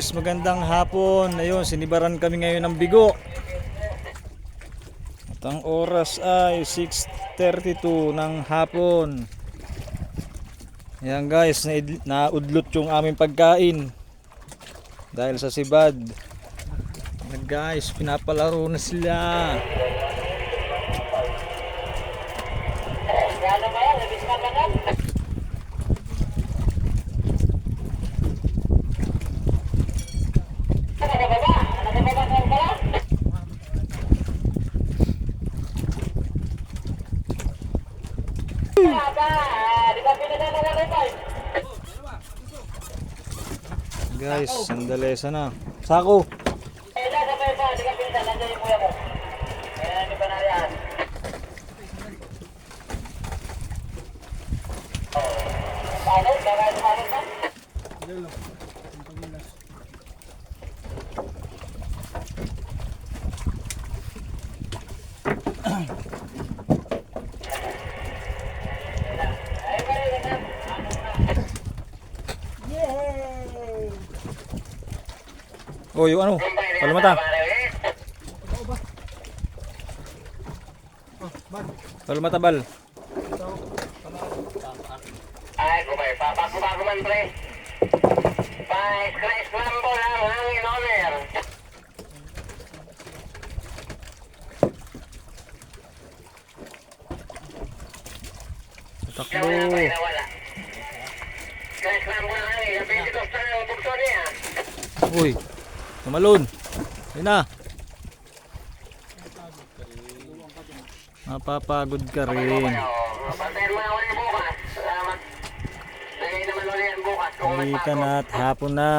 guys, magandang hapon. Ayun, sinibaran kami ngayon ng bigo. At ang oras ay 6.32 ng hapon. Ayan guys, naudlot yung aming pagkain. Dahil sa sibad. Ayan guys, pinapalaro na sila. Guys, sandalesa na. Sako. Oh, yung ano? Palmata. Palmata bal. Ay, kumay, papago-bago man, pre. Pa-scramble lang, hangin owner. Takbo. Nawala pa, nawala. Scramble lang hangin, yung 22 na ang bukso niya. Uy. Tumalon. Ayun na. Mapapagod ka rin. Pantayin mo na ulit bukas. Salamat. Lagay naman ulit yan bukas kung may Halika bago. na at hapon na.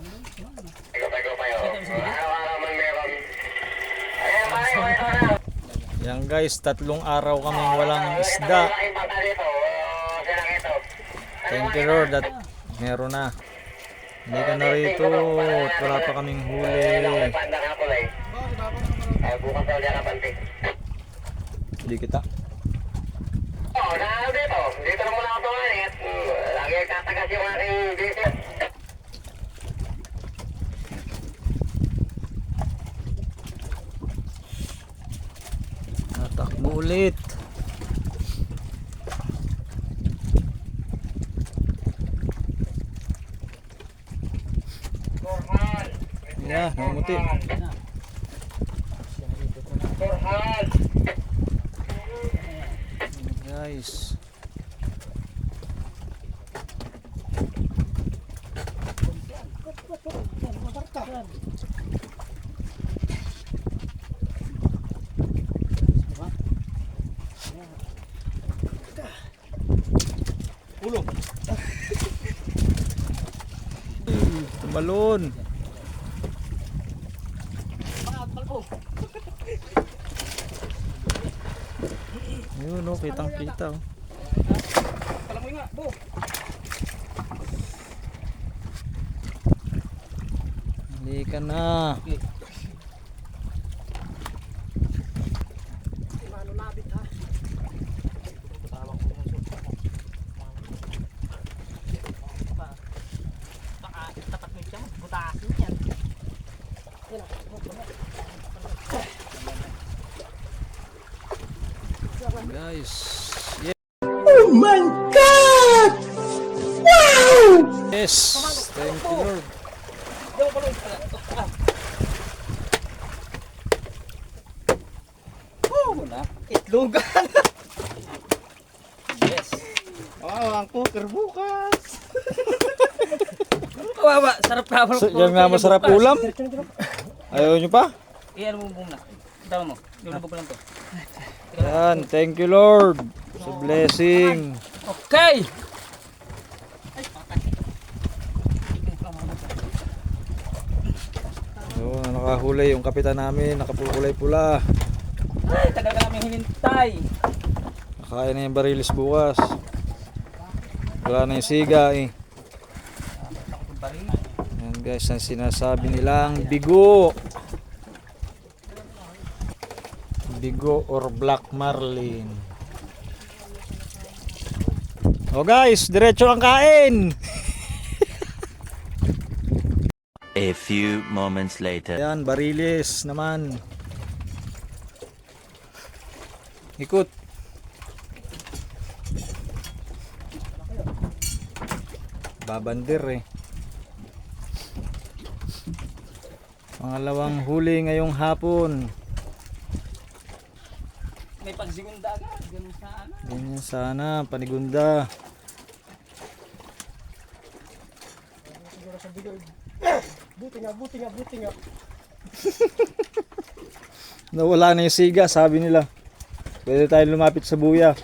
Ikaw pa, yun. Araw-araw man meron. Ayan, pare, ito na. Yan guys, tatlong araw kaming walang isda. Thank you Lord at meron na. Hindi ka na rito at wala pa kaming huli. Hindi kita. Oo, na dito. Dito na muna ako. At mm, lagi tatagas yung aking dito. Natakbo ulit. Yeah. Turhan. Guys. Ulo. Tumalon. Ayun oh, kitang kita oh. Hindi ka na. Guys. Yeah. Oh my god! Wow! Yes. Thank you Lord. Itlogan. yes. Wow, ang cooker bukas. Kawawa, sarap ka mo. So, yan nga masarap ulam. Ayaw nyo pa? Iyan mo muna. Tama mo. Lulubog ko lang to. Yan. Thank you Lord. Sa blessing. Okay. So, nakahuli yung kapitan namin. Nakapukulay pula. Ay, tagal ka namin hinintay. Nakain na yung barilis bukas. Wala na yung siga eh. Yan guys, ang sinasabi nilang bigo. Bigo or black marlin. O guys, diretso ang kain. A few moments later. Ayan, barilis naman. Ikot. Babandir eh. Pangalawang huli ngayong hapon. May pagsigunda agad. Ganun sa ano. Ganyan sana, panigunda. Buti nga, buti nga, buti nga. Nawala na yung siga, sabi nila. Pwede tayo lumapit sa buya.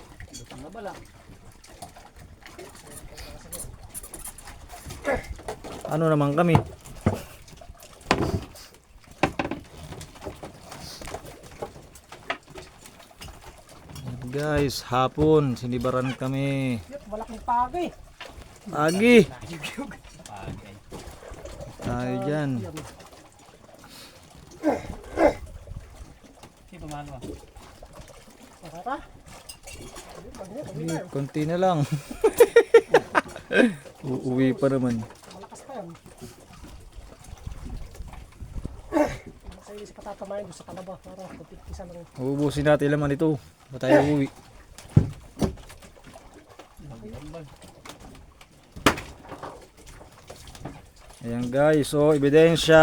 Ano naman kami? Guys, hapon, sinibaran kami. Yep, malaking pagi. Agi! Tayo dyan. Konti na lang. Uuwi pa naman. Malakas pa yan. Patatamayan doon sa kalaba para kapit-isa lang. Uubusin natin laman ito. Ba tayo uuwi? Ayan guys, so ebidensya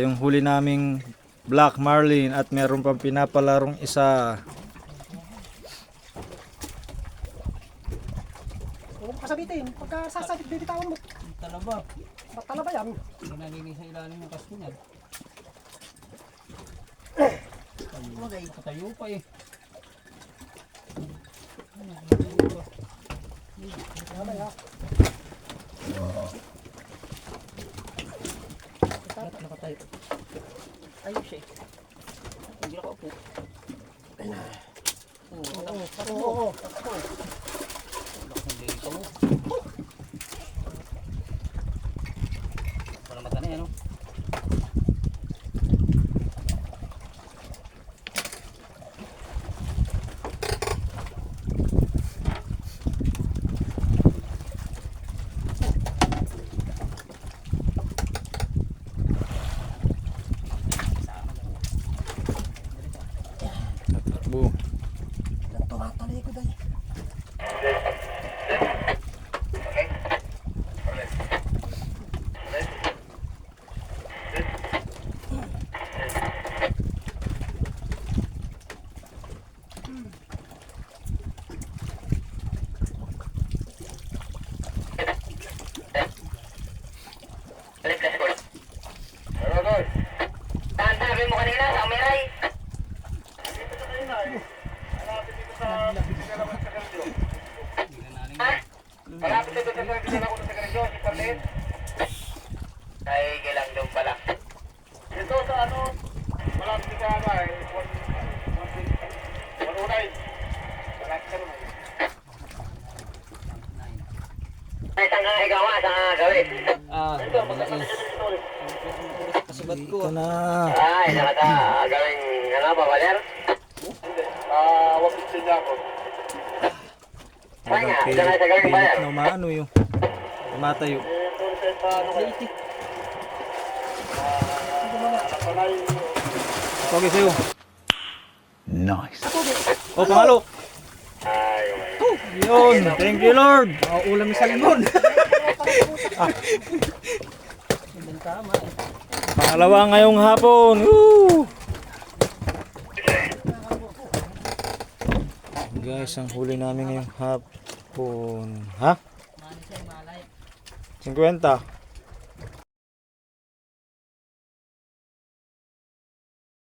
yung huli naming Black Marlin at meron pang pinapalarong isa. Huwag kasabitin. Pagka sasabit, bibitawan mo. Talaba. Ba't tala ba yan? Nalilin sa ilalim ng kasko niyan. Wagay. Katayo pa eh. Wala. Ba't nakatayo? Ayos siya eh. Hindi ako po. Oo, oo, oo. Hindi ito mo. Wala mata na yan, no? Malapit na doon sa service ako sa Garisyo, si Carlet. Ay, gilang doon pala. Ito sa ano, malapit sa ano ay, Manunay. Malapit sa Manunay. Ay, saan ka igawa? Saan ka gawin? Ah, ito, magkakis. Kasibat ko. Ito na. Ay, saan ka gawin, ano, babaler? Ah, wapit siya ako. Saan nga? Pilit, Saan ka sa gawin pilit baler? na umaano yung tumatayo. Okay sa'yo. Nice. O, pangalo. Ay, Yun. Thank you, Lord. Ulam sa limon. Pangalawa ngayong hapon. Woo! Guys, ang huli namin ngayong hapon. Ha? 50?